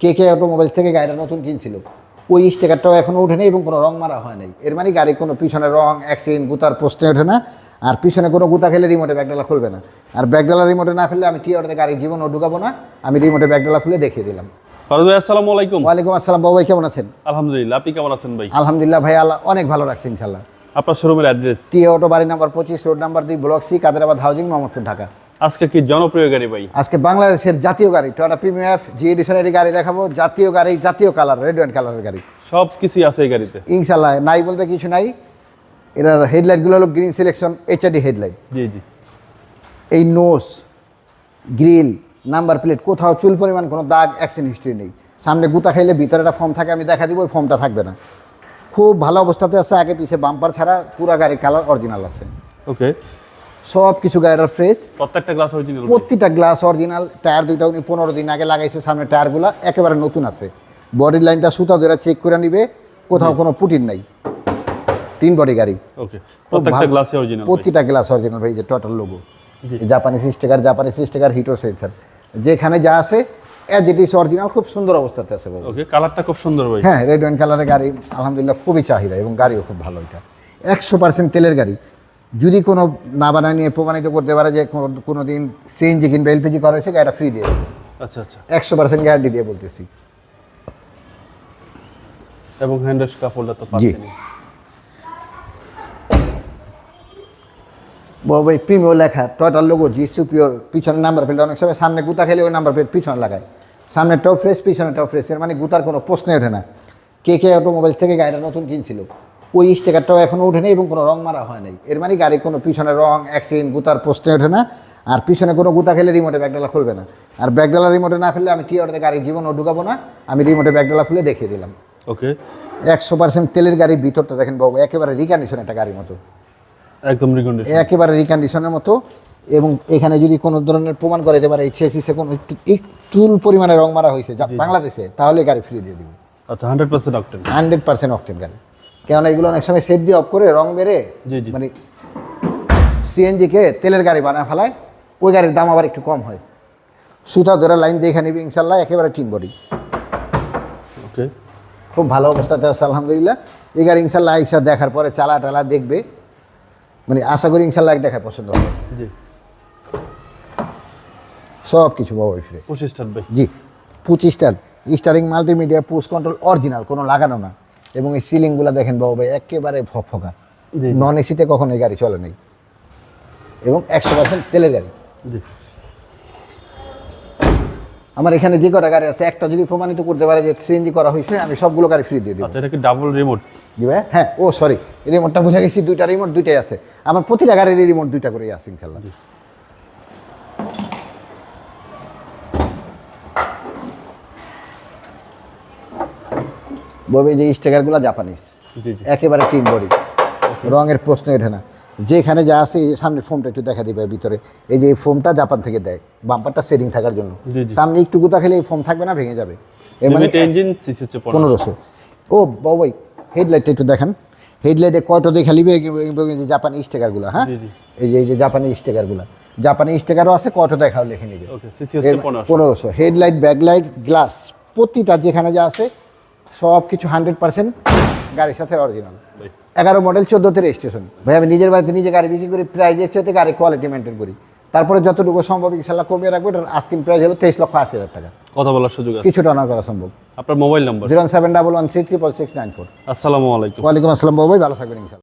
কে কে automobile থেকে গাড়িটা নতুন কিনছিল। ওই স্টিকারটাও এখনও ওঠে ওঠেনি এবং কোনো রং মারা হয় নাই। এর মানে গাড়ি কোনো পিছনে রং অ্যাক্সিডেন্ট গুতার পোস্টে ওঠে না। আর পিছনে কোনো গুতা খেলে রিমোটে ব্যাগডালা খুলবে না। আর ব্যাগডালা রিমোটে না খুললে আমি টিয়ারতে গাড়ি জীবনও ঢুকাবো না। আমি রিমোটে ব্যাগডালা খুলে দেখিয়ে দিলাম। ফারুদ ভাই আসসালামু আলাইকুম। ওয়ালাইকুম আসসালাম বাবু ভাই কেমন আছেন? আলহামদুলিল্লাহ আপনি কেমন আছেন ভাই? আলহামদুলিল্লাহ ভাই আল্লাহ অনেক ভালো রাখছি ইনশাল্লাহ আপনার শোরুমের অ্যাড্রেস টি অটো বাড়ি নাম্বার পঁচিশ রোড নাম্বার দুই block C Kaderabad housing Mohammadpur Dhaka. আজকে কি জনপ্রিয় গাড়ি ভাই? আজকে বাংলাদেশের জাতীয় গাড়ি টয়টা এফ জি এডিশনের গাড়ি দেখাবো জাতীয় গাড়ি জাতীয় কালার রেড অ্যান্ড কালারের গাড়ি। সব কিছুই আছে এই গাড়িতে। ইনশাল্লাহ নাই বলতে কিছু নাই। এটার হেডলাইটগুলো হলো green selection HRD headlight G G. এই নোস গ্রিল নাম্বার প্লেট কোথাও চুল পরিমাণ কোনো দাগ অ্যাক্সিডেন্ট হিস্ট্রি নেই। সামনে গুতা খাইলে ভিতরে একটা ফর্ম থাকে আমি দেখা দিব ওই ফর্মটা থাকবে না। খুব ভালো অবস্থাতে আছে আগে পিছে বাম্পার ছাড়া পুরা গাড়ির কালার অরিজিনাল আছে। ওকে সব কিছু গাড়ির ফ্রেশ প্রত্যেকটা গ্লাস অরিজিনাল প্রতিটা গ্লাস অরিজিনাল টায়ার দুইটা উনি পনেরো দিন আগে লাগাইছে সামনে টায়ারগুলো একেবারে নতুন আছে। বডি লাইনটা সুতা ধরে চেক করে নিবে কোথাও কোনো পুটিন নাই। তিন বডি গাড়ি। ওকে প্রত্যেকটা গ্লাসে অরিজিনাল প্রতিটা গ্লাস অরিজিনাল ভাই যে টোটাল লোগো জাপানি জাপানিজ স্টিকার জাপানিজ স্টিকার হিটো সেন্সার যেখানে যা আছে অ্যাজ ইট ইস অরিজিনাল খুব সুন্দর অবস্থাতে আছে ওকে কালারটা খুব সুন্দর ভাই। হ্যাঁ রেড ওয়াইন কালারের গাড়ি আলহামদুলিল্লাহ খুবই চাহিদা এবং গাড়িও খুব ভালো এটা। একশো পার্সেন্ট তেলের গাড়ি। যদি কোনো না বানায় নিয়ে প্রমাণিত করতে পারে যে কোনো- দিন সিএনজি কিংবা এলপিজি করা হয়েছে গাড়িটা ফ্রি দিয়ে আচ্ছা আচ্ছা। একশো পার্সেন্ট গ্যারান্টি দিয়ে বলতেছি। এবং কাপড়টা তো প্রিমিও লেখা টয়টার লোগো জি সুপিওর পিছনে নাম্বার প্লেট অনেক সময় সামনে গুতা খেলে ওই নাম্বার প্লেট পিছনে লাগায়। সামনে টপ ফ্রেশ পিছনে টপ ফ্রেশ এর মানে গুতার কোনো প্রশ্নই ওঠে না। কে কে অটোমোবাইল থেকে গাড়িটা নতুন কিনছিল? ওই স্টিকারটাও এখনও ওঠেনি এবং কোনো রং মারা হয় নাই। এর মানে গাড়ি কোনো পিছনে রং অ্যাক্সিডেন্ট গুতার প্রশ্নই ওঠে না। আর পিছনে কোনো গুতা খেলে রিমোটে ব্যাগডালা খুলবে না। আর ব্যাগডালা রিমোটে না খুললে আমি টিয়ারতে গাড়ি জীবনও ঢুকাবো না। আমি রিমোটে ব্যাগডালা খুলে দেখিয়ে দিলাম। ওকে। একশো পার্সেন্ট তেলের গাড়ির ভিতরটা দেখেন বাবু একেবারে রিকন্ডিশন একটা গাড়ির মতো। একদম রিকন্ডিশন একেবারে রিকন্ডিশনের মতো। এবং এখানে যদি কোনো ধরনের প্রমাণ করে দিতে পারে এই চেসিসে কোনো একটু একটু পরিমাণে রং মারা হয়েছে যা বাংলাদেশে তাহলে গাড়ি ফ্রি দিয়ে দিবে। আচ্ছা hundred percent octane hundred percent octane গাড়ি। কেননা এগুলো অনেক সময় সেট দিয়ে অফ করে রং বেড়ে। মানে সিএনজিকে তেলের গাড়ি বানায় ফেলায় ওই গাড়ির দাম আবার একটু কম হয়। সুতা ধরে লাইন দেখে নিবি ইনশাল্লাহ একেবারে টিন বডি। ওকে খুব ভালো অবস্থাতে আছে আলহামদুলিল্লাহ। এই গাড়ি ইনশাল্লাহ আইসা দেখার পরে চালা টালা দেখবে। মানে আশা করি ইনশাল্লাহ এক দেখায় পছন্দ হবে। জি। সব কিছু বাবা ফ্রি পঁচিশ star G পঁচিশটার steering multimedia push control original কোনো লাগানো না। এবং এই সিলিংগুলো দেখেন বাবু ভাই একেবারে ফকফকা। নন এসিতে কখনো এই গাড়ি চলে নেই। এবং একশো পার্সেন্ট তেলের গাড়ি। আমার এখানে যে কটা গাড়ি আছে একটা যদি প্রমাণিত করতে পারে যে সিএনজি করা হয়েছে আমি সবগুলো গাড়ি ফ্রি দিয়ে দেবো। আচ্ছা এটা কি ডাবল রিমোট ভাই হ্যাঁ ও সরি রিমোটটা ভুলে গেছি দুইটা রিমোট দুইটাই আছে। আমার প্রতিটা গাড়ির রিমোট দুইটা করেই আছে ইনশাল্লাহ বলবে যে স্টিকারগুলো জাপানিজ একেবারে টিন বডি। রঙের প্রশ্ন ওঠে না। যেখানে যা আছে সামনে ফোমটা একটু দেখা দিবে ভিতরে। এই যে এই ফোমটা জাপান থেকে দেয় বাম্পারটা সেটিং থাকার জন্য। সামনে একটু গুতা খেলে এই ফোম থাকবে না ভেঙে যাবে। এর মানে ইঞ্জিন পনেরোশো। ও বাবাই হেডলাইটটা একটু দেখেন। হেডলাইটে কয়টা দেখা যে জাপানি স্টিকারগুলো হ্যাঁ? এই যে এই যে জাপানি স্টিকারগুলো। জাপানি স্টিকারও আছে কয়টা দেখাও লিখে নিবে। ওকে সিসি পনেরোশো। হেডলাইট ব্যাকলাইট গ্লাস প্রতিটা যেখানে যা আছে সব কিছু হান্ড্রেড পার্সেন্ট গাড়ির সাথে অরিজিনাল এগারো মডেল চোদ্দোতে রেজিস্ট্রেশন ভাই আমি নিজের বাড়িতে নিজে গাড়ি বিক্রি করি প্রাইজের সাথে গাড়ি কোয়ালিটি মেনটেন করি। তারপরে যতটুকু সম্ভব ইনশাল্লাহ কমিয়ে রাখব এটার আস্কিং প্রাইস হলো তেইশ লক্ষ আশি হাজার টাকা। কথা বলার সুযোগ কিছুটা অনার করা সম্ভব। আপনার mobile number zero seven double one three triple six nine four. আসসালামু আলাইকুম। ওয়ালাইকুম আসসালাম বাবু ভাই ভালো থাকবেন ইনশাল্লাহ।